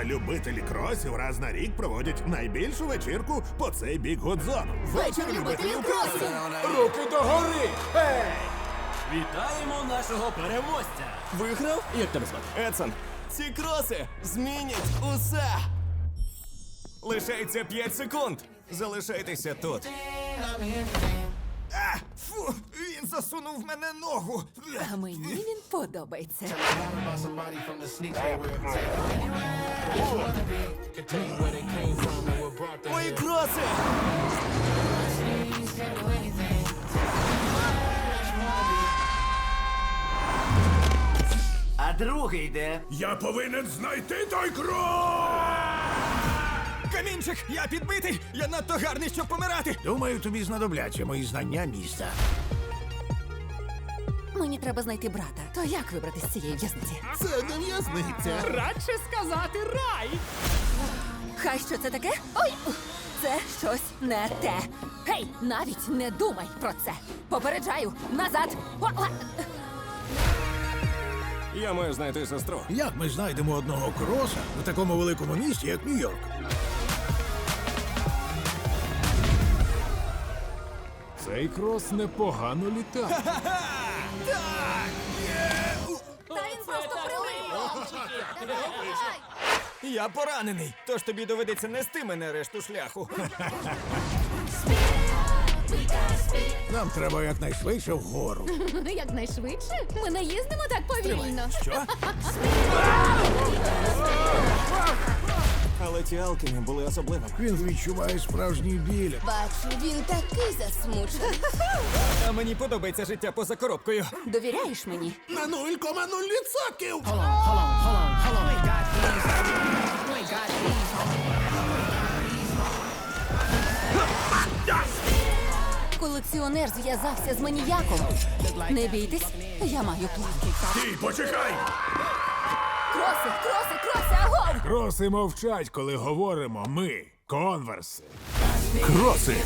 А любителі кросів раз на рік проводять найбільшу вечірку по цей бік Гудзону. Вечір любителів кросів! Руки догори! Ей! Вітаємо нашого переможця! Виграв? Як тебе звати? Едсон, ці кроси змінять усе! Лишається 5 секунд. Залишайтеся тут. Засунув в мене ногу. А мені він подобається. Мої кроси! А другий де? Я повинен знайти той крос! Камінчик, я підбитий! Я надто гарний, щоб помирати! Думаю, тобі знадобляться мої знання міста. Мені треба знайти брата. То як вибрати з цієї в'язниці? Це не в'язниця. Радше сказати рай! Хай що це таке? Ой! Це щось не те. Гей, навіть не думай про це. Попереджаю, назад! О, о! Я маю знайти сестру. Як ми знайдемо одного кроса в такому великому місті, як Нью-Йорк? Цей крос непогано літає. Та він просто прилип! Я поранений, тож тобі доведеться нести мене решту шляху. Нам треба якнайшвидше вгору. Якнайшвидше? Ми не їздимо так повільно. Що? Але ті алкіни були особливими. Він відчуває справжній біль. Бачу, він такий засмучений. А мені подобається життя поза коробкою. Довіряєш мені? На 0,0%! Колекціонер зв'язався з маніяком. Не бійтесь, я маю план. Стій, почекай! Кроси, кроси, кроси, агов! Кроси мовчать, коли говоримо ми, конверси. Кроси!